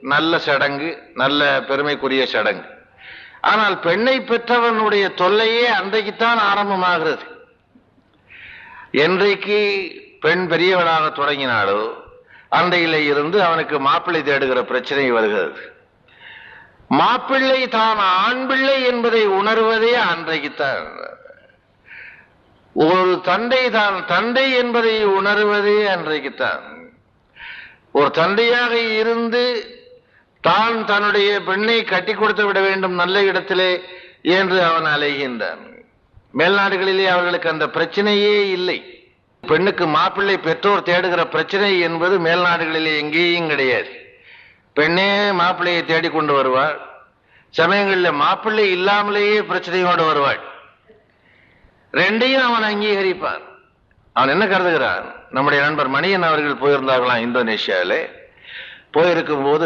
நல்ல சடங்கு நல்ல பெருமைக்குரிய சடங்கு. ஆனால் பெண்ணை பெற்றவனுடைய தொல்லையே அன்றைக்குத்தான் ஆரம்பமாகிறது. என்றைக்கு பெண் பெரியவனாக தொடங்கினாலோ அன்றையில இருந்து அவனுக்கு மாப்பிள்ளை தேடுகிற பிரச்சனை வருகிறது. மாப்பிள்ளை தான் ஆண் பிள்ளை என்பதை உணர்வதே அன்றைக்குத்தான். ஒரு தந்தை தான் தந்தை என்பதை உணர்வதே அன்றைக்குத்தான். ஒரு தந்தையாக இருந்து தான் தன்னுடைய பெண்ணை கட்டி கொடுத்து விட வேண்டும் நல்ல இடத்திலே என்று அவன் அலைகின்றான். மேல்நாடுகளிலே அவர்களுக்கு அந்த பிரச்சனையே இல்லை. பெண்ணுக்கு மாப்பிள்ளை பெற்றோர் தேடுகிற பிரச்சனை என்பது மேல்நாடுகளிலே எங்கேயும் கிடையாது. பெண்ணே மாப்பிள்ளையை தேடிக்கொண்டு வருவாள். சமயங்களில் மாப்பிள்ளை இல்லாமலேயே பிரச்சனையோடு வருவாள். ரெண்டையும் அவன் அங்கீகரிப்பான். அவன் என்ன கருதுகிறான்? நம்முடைய நண்பர் மணியன் அவர்கள் போயிருந்தார்களாம் இந்தோனேஷியாவிலே. போயிருக்கும் போது